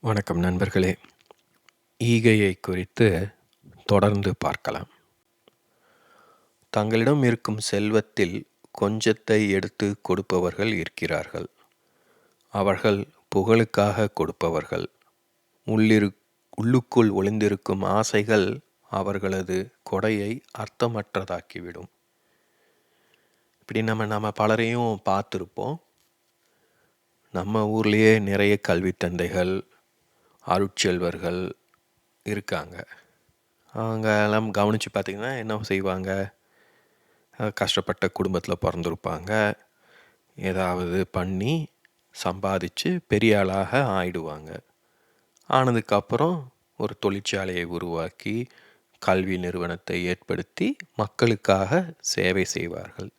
வணக்கம் நண்பர்களே. ஈகையை குறித்து தொடர்ந்து பார்க்கலாம். தங்களிடம் இருக்கும் செல்வத்தில் கொஞ்சத்தை எடுத்து கொடுப்பவர்கள் இருக்கிறார்கள். அவர்கள் புகழுக்காக கொடுப்பவர்கள். உள்ளிரு உள்ளுக்குள் ஒளிந்திருக்கும் ஆசைகள் அவர்களது கொடையை அர்த்தமற்றதாக்கிவிடும். இப்படி நம்ம நம்ம பலரையும் பார்த்துருப்போம். நம்ம ஊர்லேயே நிறைய கல்வி தந்தைகள் அருட்செல்வர்கள் இருக்காங்க. அவங்க எல்லாம் கவனித்து பார்த்திங்கன்னா என்ன செய்வாங்க? கஷ்டப்பட்ட குடும்பத்தில் பிறந்திருப்பாங்க. ஏதாவது பண்ணி சம்பாதிச்சு பெரிய ஆளாக ஆயிடுவாங்க. ஆனதுக்கப்புறம் ஒரு தொழிற்சாலையை உருவாக்கி கல்வி நிறுவனத்தை ஏற்படுத்தி மக்களுக்காக சேவை செய்வார்கள்.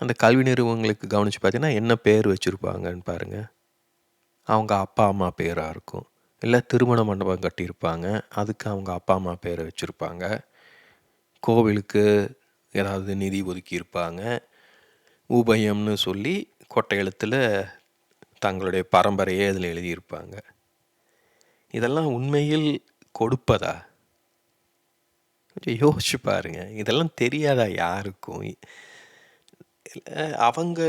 அந்த கல்வி நிறுவனங்களுக்கு கவனித்து பார்த்தீங்கன்னா என்ன பேர் வச்சுருப்பாங்கன்னு பாருங்கள் அவங்க அப்பா அம்மா பேராக இருக்கும். இல்லை திருமண மண்டபம் கட்டியிருப்பாங்க. அதுக்கு அவங்க அப்பா அம்மா பேரை வச்சுருப்பாங்க. கோவிலுக்கு ஏதாவது நிதி ஒதுக்கியிருப்பாங்க. உபயம்னு சொல்லி கொட்டை எழுத்தில் தங்களுடைய பரம்பரையே அதில் எழுதியிருப்பாங்க. இதெல்லாம் உண்மையில் கொடுப்பதா? கொஞ்சம் யோசிச்சு பாருங்க. இதெல்லாம் தெரியாதா யாருக்கும்? அவங்க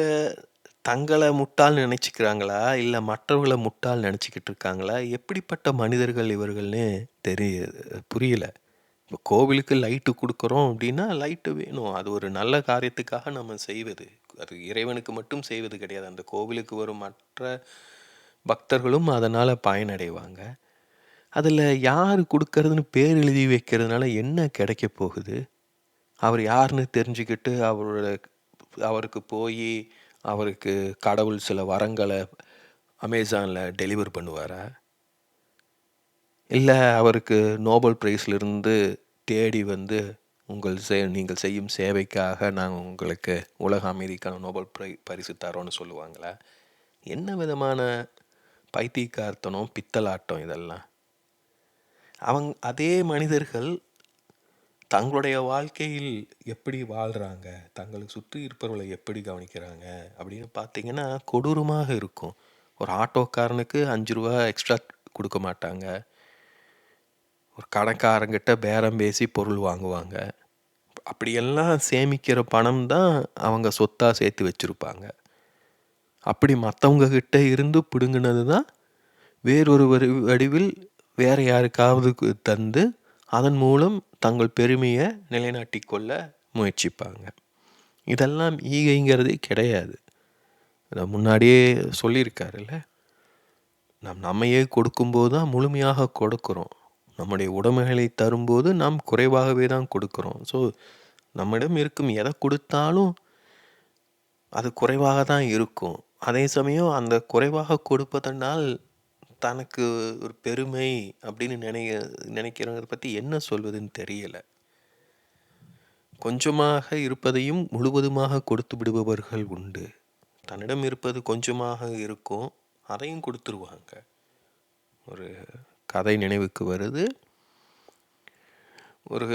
தங்களை முட்டாள் நினச்சிக்கிறாங்களா? இல்லை மற்றவர்களை முட்டாள் நினச்சிக்கிட்டு இருக்காங்களா? எப்படிப்பட்ட மனிதர்கள் இவர்கள்னு தெரிய புரியல. இப்போ கோவிலுக்கு லைட்டு கொடுக்குறோம் அப்படின்னா லைட்டு வேணும். அது ஒரு நல்ல காரியத்துக்காக நம்ம செய்வது. அது இறைவனுக்கு மட்டும் செய்வது கிடையாது. அந்த கோவிலுக்கு வரும் மற்ற பக்தர்களும் அதனால் பயனடைவாங்க. அதில் யார் கொடுக்கறதுன்னு பேர் எழுதி வைக்கிறதுனால என்ன கிடைக்க போகுது? அவர் யாருன்னு தெரிஞ்சுக்கிட்டு அவரோட அவருக்கு போய் அவருக்கு கடவுள் சில வரங்களை அமேசானில் டெலிவர் பண்ணுவாரா? இல்லை அவருக்கு நோபல் ப்ரைஸ்லேருந்து தேடி வந்து உங்கள் செ நீங்கள் செய்யும் சேவைக்காக நாங்கள் உங்களுக்கு உலக அமைதிக்கான நோபல் ப்ரை பரிசு தரோன்னு சொல்லுவாங்களா? என்ன விதமான பைத்தியக்கார்த்தனம் பித்தலாட்டம் இதெல்லாம்? அவங்க அதே மனிதர்கள் தங்களுடைய வாழ்க்கையில் எப்படி வாழ்கிறாங்க தங்களுக்கு சுற்றி இருப்பவர்களை எப்படி கவனிக்கிறாங்க? அப்படின்னு பார்த்தீங்கன்னா கொடூரமாக இருக்கும். ஒரு ஆட்டோக்காரனுக்கு அஞ்சு ரூபா எக்ஸ்ட்ரா கொடுக்க மாட்டாங்க. ஒரு கணக்காரங்கிட்ட பேரம் பேசி பொருள் வாங்குவாங்க. அப்படியெல்லாம் சேமிக்கிற பணம் தான் அவங்க சொத்தாக சேர்த்து வச்சுருப்பாங்க. அப்படி மற்றவங்கக்கிட்ட இருந்து பிடுங்கினது தான் வேறொரு வரி- வடிவில் வேற யாருக்காவது கு- தந்து அதன் மூலம் தங்கள் பெருமையை நிலைநாட்டி கொள்ள முயற்சிப்பாங்க. இதெல்லாம் ஈகைங்கிறதே கிடையாது. இதை முன்னாடியே சொல்லியிருக்காருல்ல நாம் நம்மையே கொடுக்கும்போது தான் முழுமையாக கொடுக்குறோம். நம்முடைய உடமைகளை தரும்போது நாம் குறைவாகவே தான் கொடுக்குறோம். ஸோ நம்மிடம் இருக்கும் எதை கொடுத்தாலும் அது குறைவாக தான் இருக்கும். அதே சமயம் அந்த குறைவாக கொடுப்பதனால் தனக்கு ஒரு பெருமை அப்படின்னு நினைக்க நினைக்கிறவங்க பற்றி என்ன சொல்வதுன்னு தெரியல. கொஞ்சமாக இருப்பதையும் முழுவதுமாக கொடுத்து விடுபவர்கள் உண்டு. தன்னிடம் இருப்பது கொஞ்சமாக இருக்கும் அதையும் கொடுத்துருவாங்க. ஒரு கதை நினைவுக்கு வருது. ஒரு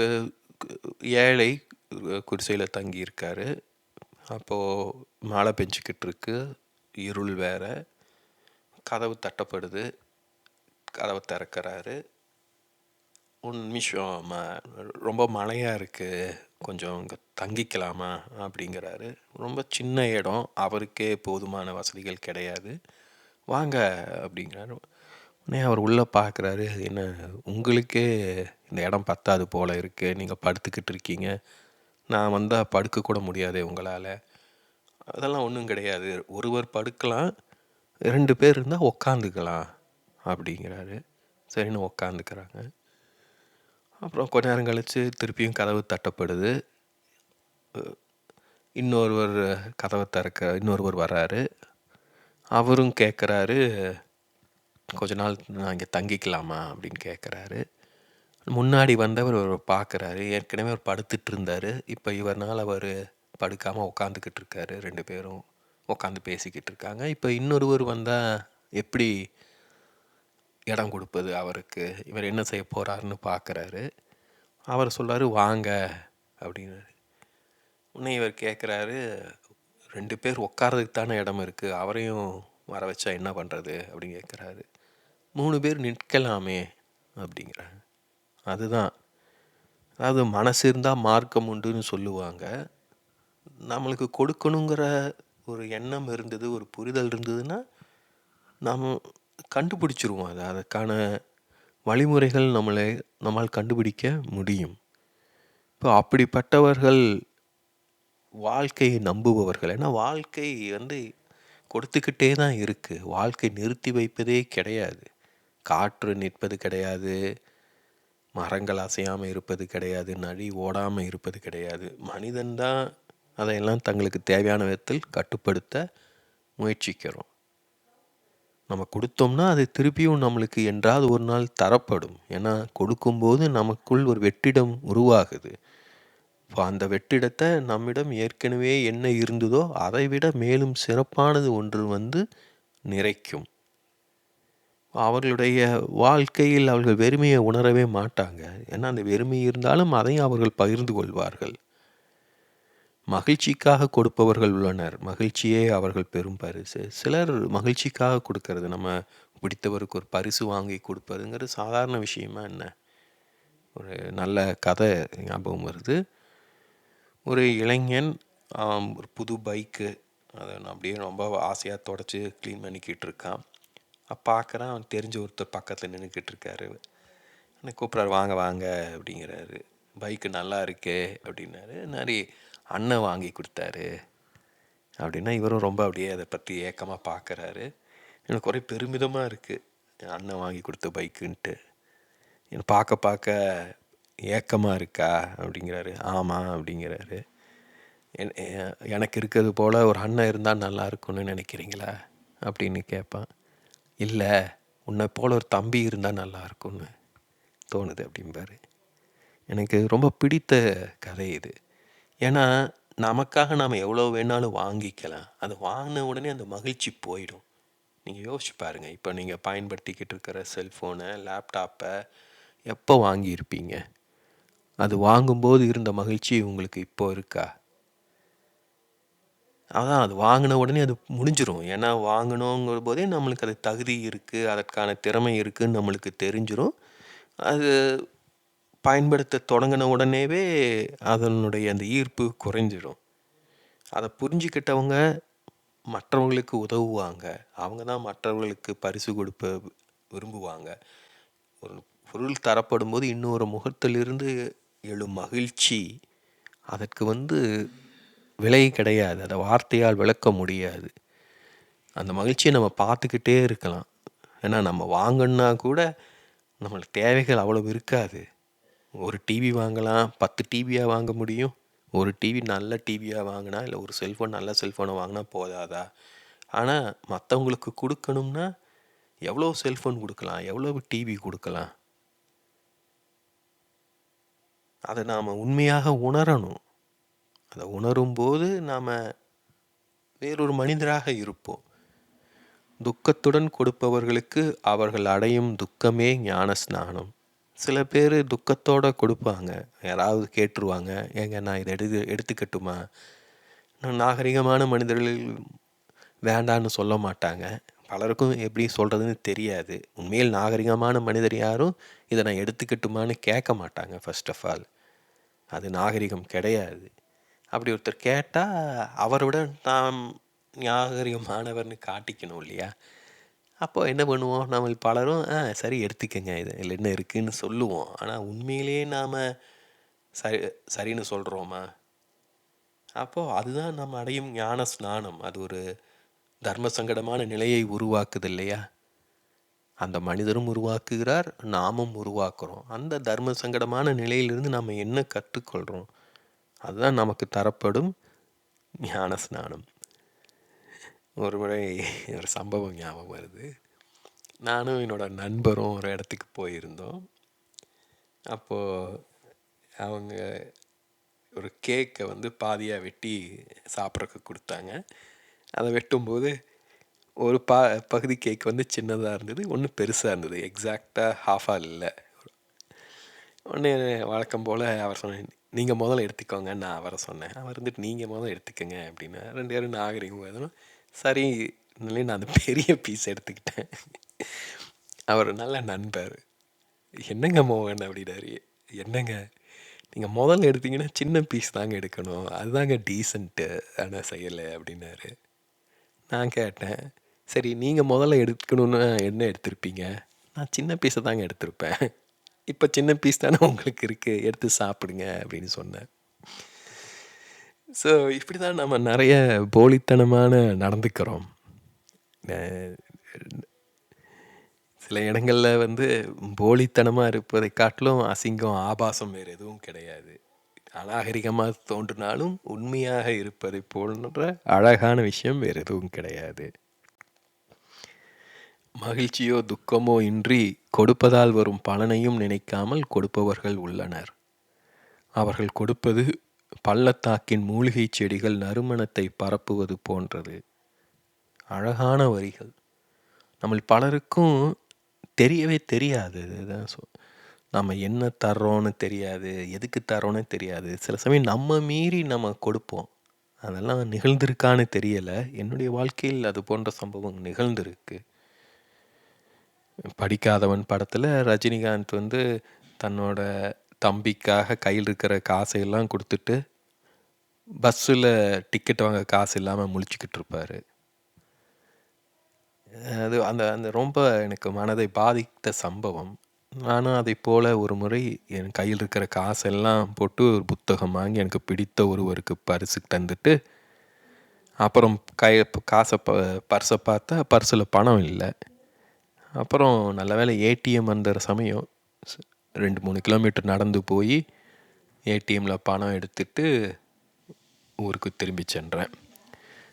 ஏழை குடிசையில் தங்கியிருக்காரு. அப்போது மழை பெஞ்சிக்கிட்டு இருக்கு இருள் வேறு. கதவு தட்டப்படுது. கதவை திறக்கிறாரு. ஒரு நிமிஷம் ம ரொம்ப மழையாக இருக்குது கொஞ்சம் இங்கே தங்கிக்கலாமா? அப்படிங்கிறாரு. ரொம்ப சின்ன இடம். அவருக்கே போதுமான வசதிகள் கிடையாது. வாங்க அப்படிங்கிறாரு. உடனே அவர் உள்ளே பார்க்குறாரு என்ன உங்களுக்கே இந்த இடம் பத்தாது போல் இருக்குது நீங்கள் படுத்துக்கிட்டு இருக்கீங்க. நான் வந்தால் படுக்க கூட முடியாது உங்களால். அதெல்லாம் ஒன்றும் கிடையாது. ஒருவர் படுக்கலாம். ரெண்டு பேர் இருந்தால் உக்காந்துக்கலாம் அப்படிங்கிறாரு. சரின்னு உக்காந்துக்கிறாங்க. அப்புறம் கொஞ்ச நேரம் கழித்து திருப்பியும் கதவு தட்டப்படுது. இன்னொருவர் கதவை திறக்க இன்னொருவர் வர்றாரு. அவரும் கேட்குறாரு கொஞ்ச நாள் நான் இங்கே தங்கிக்கலாமா? அப்படின்னு கேட்குறாரு முன்னாடி வந்தவர் அவர் பார்க்குறாரு ஏற்கனவே அவர் படுத்துட்டு இருந்தார். இப்போ இவர்னால் அவர் படுக்காமல் உட்காந்துக்கிட்டு இருக்காரு ரெண்டு பேரும். உட்காந்து பேசிக்கிட்டு இருக்காங்க இப்போ இன்னொருவர் வந்தால் எப்படி இடம் கொடுப்பது அவருக்கு? இவர் என்ன செய்ய போகிறாருன்னு பார்க்குறாரு அவர் சொல்கிறாரு வாங்க அப்படின்னாரு. உடனே இவர் கேட்குறாரு ரெண்டு பேர் உட்காரதுக்கு தானே இடம் இருக்குது அவரையும் வர வச்சா என்ன பண்ணுறது அப்படின்னு கேட்குறாரு மூணு பேர் நிற்கலாமே அப்படிங்கிறாங்க அதுதான். அதாவது மனசு இருந்தால் மார்க்கம் உண்டுன்னு சொல்லுவாங்க. நம்மளுக்கு கொடுக்கணுங்கிற ஒரு எண்ணம் இருந்தது ஒரு புரிதல் இருந்ததுன்னா நாம் கண்டுபிடிச்சிருவோம் அதை. அதுக்கான வழிமுறைகள் நம்மளை நம்மால் கண்டுபிடிக்க முடியும். இப்போ அப்படிப்பட்டவர்கள் வாழ்க்கையை நம்புபவர்கள். ஏன்னா வாழ்க்கை வந்து கொடுத்துக்கிட்டே தான் இருக்குது வாழ்க்கை நிறுத்தி வைப்பதே கிடையாது. காற்று நிற்பது கிடையாது. மரங்கள் அசையாமல் இருப்பது கிடையாது. நழி ஓடாமல் இருப்பது கிடையாது. மனிதன்தான் அதையெல்லாம் தங்களுக்கு தேவையான விதத்தில் கட்டுப்படுத்த முயற்சிக்கிறோம். நம்ம கொடுத்தோம்னா அது திருப்பியும் நம்மளுக்கு என்றாவது ஒரு நாள் தரப்படும். ஏன்னா கொடுக்கும்போது நமக்குள் ஒரு வெற்றிடம் உருவாகுது. இப்போ அந்த வெற்றிடத்தை நம்மிடம் ஏற்கனவே என்ன இருந்ததோ அதை விட மேலும் சிறப்பானது ஒன்று வந்து நிறைக்கும். அவர்களுடைய வாழ்க்கையில் அவர்கள் வெறுமையை உணரவே மாட்டாங்க. ஏன்னா அந்த வெறுமை இருந்தாலும் அதையும் அவர்கள் பகிர்ந்து கொள்வார்கள். மகிழ்ச்சிக்காக கொடுப்பவர்கள் உள்ளனர். மகிழ்ச்சியே அவர்கள் பெரும் பரிசு. சிலர் மகிழ்ச்சிக்காக கொடுக்கறது. நம்ம பிடித்தவருக்கு ஒரு பரிசு வாங்கி கொடுப்பதுங்கிறது சாதாரண விஷயமா என்ன? ஒரு நல்ல கதை ஞாபகம் வருது. ஒரு இளைஞன் ஒரு புது பைக்கு அதை நான் அப்படியே ரொம்ப ஆசையாக தொடச்சி க்ளீன் பண்ணிக்கிட்டு இருக்கான். பார்க்குறான் அவன் தெரிஞ்ச ஒருத்தர் பக்கத்தில் நின்றுக்கிட்டு இருக்காரு. என்னை கூப்பிட்றாரு வாங்க வாங்க அப்படிங்கிறாரு. பைக்கு நல்லா இருக்கே அப்படின்னாரு. நிறைய அண்ணன் வாங்கி கொடுத்தாரு. அப்படின்னா இவரும் ரொம்ப அப்படியே அதை பற்றி ஏக்கமாக பார்க்குறாரு எனக்கு ஒரே பெருமிதமாக இருக்குது என் அண்ணன் வாங்கி கொடுத்த பைக்குன்ட்டு. என்னை பார்க்க பார்க்க ஏக்கமாக இருக்கா அப்படிங்கிறாரு. ஆமாம் அப்படிங்கிறாரு. எனக்கு இருக்கிறது போல் ஒரு அண்ணன் இருந்தால் நல்லா இருக்கும்னு நினைக்கிறீங்களா? அப்படின்னு கேட்பான். இல்லை உன்னை போல் ஒரு தம்பி இருந்தால் நல்லா இருக்கும்னு தோணுது அப்படிம்பாரு. எனக்கு ரொம்ப பிடித்த கதை இது. ஏன்னா நமக்காக நாம் எவ்வளோ வேணாலும் வாங்கிக்கலாம். அது வாங்கின உடனே அந்த மகிழ்ச்சி போயிடும். நீங்கள் யோசிச்சு பாருங்கள் இப்போ நீங்கள் பயன்படுத்திக்கிட்டு இருக்கிற செல்ஃபோனை லேப்டாப்பை எப்போ வாங்கியிருப்பீங்க? அது வாங்கும்போது இருந்த மகிழ்ச்சி உங்களுக்கு இப்போ இருக்கா? அதான் அது வாங்கின உடனே அது முடிஞ்சிடும் ஏன்னா வாங்கணுங்கிற போதே நம்மளுக்கு அது தகுதி இருக்குது அதற்கான திறமை இருக்குதுன்னு நம்மளுக்கு தெரிஞ்சிடும் அது பயன்படுத்த தொடங்கின உடனேவே அதனுடைய அந்த ஈர்ப்பு குறைஞ்சிடும். அதை புரிஞ்சுக்கிட்டவங்க மற்றவங்களுக்கு உதவுவாங்க. அவங்க தான் மற்றவர்களுக்கு பரிசு கொடுப்ப விரும்புவாங்க. ஒரு பொருள் தரப்படும் போது இன்னொரு முகத்திலிருந்து எழும் மகிழ்ச்சி அதற்கு வந்து விலை கிடையாது. அதை வார்த்தையால் விளக்க முடியாது. அந்த மகிழ்ச்சியை நம்ம பார்த்துக்கிட்டே இருக்கலாம். ஏன்னா நம்ம வாங்கினா கூட நம்மளுக்கு தேவைகள் அவ்வளவு இருக்காது. ஒரு டிவி வாங்கலாம் பத்து டிவியாக வாங்க முடியும். ஒரு டிவி நல்ல டிவியாக வாங்கினா இல்லை ஒரு செல்ஃபோன் நல்ல செல்ஃபோனை வாங்கினா போதாதா? ஆனால் மற்றவங்களுக்கு கொடுக்கணும்னா எவ்வளோ செல்ஃபோன் கொடுக்கலாம் எவ்வளோ டிவி கொடுக்கலாம்? அதை நாம் உண்மையாக உணரணும். அதை உணரும்போது நாம் வேறொரு மனிதராக இருப்போம். துக்கத்துடன் கொடுப்பவர்களுக்கு அவர்கள் அடையும் துக்கமே ஞான ஸ்நானம் சில பேர் துக்கத்தோடு கொடுப்பாங்க. யாராவது கேட்டுருவாங்க. ஏங்க நான் இதை எடுத்து எடுத்துக்கட்டுமா? நாகரிகமான மனிதர்கள் வேண்டான்னு சொல்ல மாட்டாங்க. பலருக்கும் எப்படி சொல்கிறதுன்னு தெரியாது. உண்மையில் நாகரிகமான மனிதர் யாரும் இதை நான் எடுத்துக்கட்டுமான்னு கேட்க மாட்டாங்க ஃபஸ்ட் ஆஃப் ஆல் அது நாகரிகம் கிடையாது. அப்படி ஒருத்தர் கேட்டால் அவரோட விட நாம் நாகரிகமானவர்னு காட்டிக்கணும் இல்லையா? அப்போ என்ன பண்ணுவோம்? நம்ம பலரும் ஆ சரி எடுத்துக்கங்க. இது இதில் என்ன இருக்குதுன்னு சொல்லுவோம். ஆனால் உண்மையிலேயே நாம் சரி சரின்னு சொல்கிறோமா அப்போது அதுதான் நம்ம அடையும் ஞான ஸ்நானம். அது ஒரு தர்ம சங்கடமான நிலையை உருவாக்குது இல்லையா? அந்த மனிதரும் உருவாக்குகிறார் நாமும் உருவாக்குறோம். அந்த தர்ம சங்கடமான நிலையிலிருந்து நாம் என்ன கற்றுக்கொள்கிறோம் அதுதான் நமக்கு தரப்படும் ஞான ஸ்நானம். ஒரு முறை ஒரு சம்பவம் ஞாபகம் வருது. நானும் என்னோடய நண்பரும் ஒரு இடத்துக்கு போயிருந்தோம். அப்போது அவங்க ஒரு கேக்கை வந்து பாதியாக வெட்டி சாப்பிட்றதுக்கு கொடுத்தாங்க. அதை வெட்டும்போது ஒரு பா பகுதி கேக் வந்து சின்னதாக இருந்தது ஒன்று பெருசாக இருந்தது. எக்ஸாக்டாக ஹாஃபாக இல்லை. ஒன்று வழக்கம் போல் அவர் சொன்னேன் நீங்கள் முதல்ல எடுத்துக்கோங்க நான் அவரை சொன்னேன். அவர் வந்துட்டு நீங்கள் முதல்ல எடுத்துக்கோங்க அப்படின்னா. ரெண்டு பேரும் நாகரிகம் எதுவும் சரி நான் அந்த பெரிய பீஸ் எடுத்துக்கிட்டேன். அவர் நல்ல நண்பர். என்னங்க மோகன் அப்படின்னாரு. என்னங்க? நீங்கள் முதல்ல எடுத்தீங்கன்னா சின்ன பீஸ் தாங்க எடுக்கணும். அதுதாங்க டீசென்ட்டு ஆனால் செய்யலை அப்படின்னாரு. நான் கேட்டேன் சரி நீங்கள் முதல்ல எடுக்கணும்னு என்ன எடுத்திருப்பீங்க? நான் சின்ன பீஸை தாங்க எடுத்திருப்பேன். இப்போ சின்ன பீஸ் தானே உங்களுக்கு இருக்குது எடுத்து சாப்பிடுங்க அப்படின்னு சொன்னேன். ஸோ இப்படி தான் நம்ம நிறைய போலித்தனமான நடந்துக்கிறோம். சில இடங்களில் வந்து போலித்தனமாக இருப்பதை காட்டிலும் அசிங்கம் ஆபாசம் வேறு எதுவும் கிடையாது. அநாகரிகமாக தோன்றினாலும் உண்மையாக இருப்பதை போன்ற அழகான விஷயம் வேறு எதுவும் கிடையாது. மகிழ்ச்சியோ துக்கமோ இன்றி கொடுப்பதால் வரும் பலனையும் நினைக்காமல் கொடுப்பவர்கள் உள்ளனர். அவர்கள் கொடுப்பது பள்ளத்தாக்கின் மூலிகைச் செடிகள் நறுமணத்தை பரப்புவது போன்றது. அழகான வரிகள். நம்ம பலருக்கும் தெரியவே தெரியாது. இதுதான் சொ நம்ம என்ன தர்றோன்னு தெரியாது எதுக்கு தர்றோன்னு தெரியாது. சில சமயம் நம்ம மீறி நம்ம கொடுப்போம். அதெல்லாம் நிகழ்ந்திருக்கான்னு தெரியலை. என்னுடைய வாழ்க்கையில் அது போன்ற சம்பவம் நிகழ்ந்திருக்கு. படிக்காதவன் படத்தில் ரஜினிகாந்த் வந்து தன்னோட தம்பிக்காக கையில் இருக்கிற காசையெல்லாம் கொடுத்துட்டு பஸ்ஸில் டிக்கெட் வாங்க காசு இல்லாமல் முழிச்சிக்கிட்டு இருப்பார். அது அந்த அந்த ரொம்ப எனக்கு மனதை பாதித்த சம்பவம். நானும் அதை போல் ஒரு முறை என் கையில் இருக்கிற காசெல்லாம் போட்டு ஒரு புத்தகம் வாங்கி எனக்கு பிடித்த ஒருவருக்கு பரிசு தந்துட்டு அப்புறம் கை காசை ப பர்ஸை பார்த்தா பர்ஸில் பணம் இல்லை. அப்புறம் நல்ல வேளை ஏடிஎம் அந்த சமயம் ரெண்டு மூணு கிலோமீட்டர் நடந்து போய் ஏடிஎம்மில் பணம் எடுத்துட்டு ஊருக்கு திரும்பி சென்றேன்.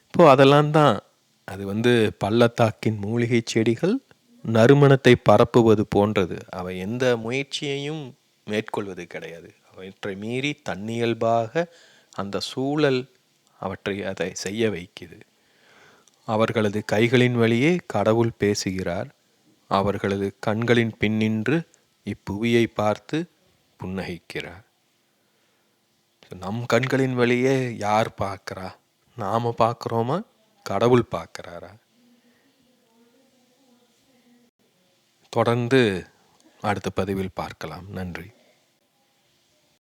இப்போது அதெல்லாம் தான். அது வந்து பள்ளத்தாக்கின் மூலிகை செடிகள் நறுமணத்தை பரப்புவது போன்றது. அவை எந்த முயற்சியையும் மேற்கொள்வது கிடையாது. அவற்றை மீறி தன்னியல்பாக அந்த சூழல் அவற்றை அதை செய்ய வைக்குது. அவர்களது கைகளின் வழியே கடவுள் பேசுகிறார். அவர்களது கண்களின் பின்னின்று இப்புவியை பார்த்து புன்னகைக்கிறார் நம் கண்களின் வழியே யார் பார்க்குறா? நாம் பார்க்குறோமா? கடவுள் பார்க்குறாரா? தொடர்ந்து அடுத்த பதிவில் பார்க்கலாம். நன்றி.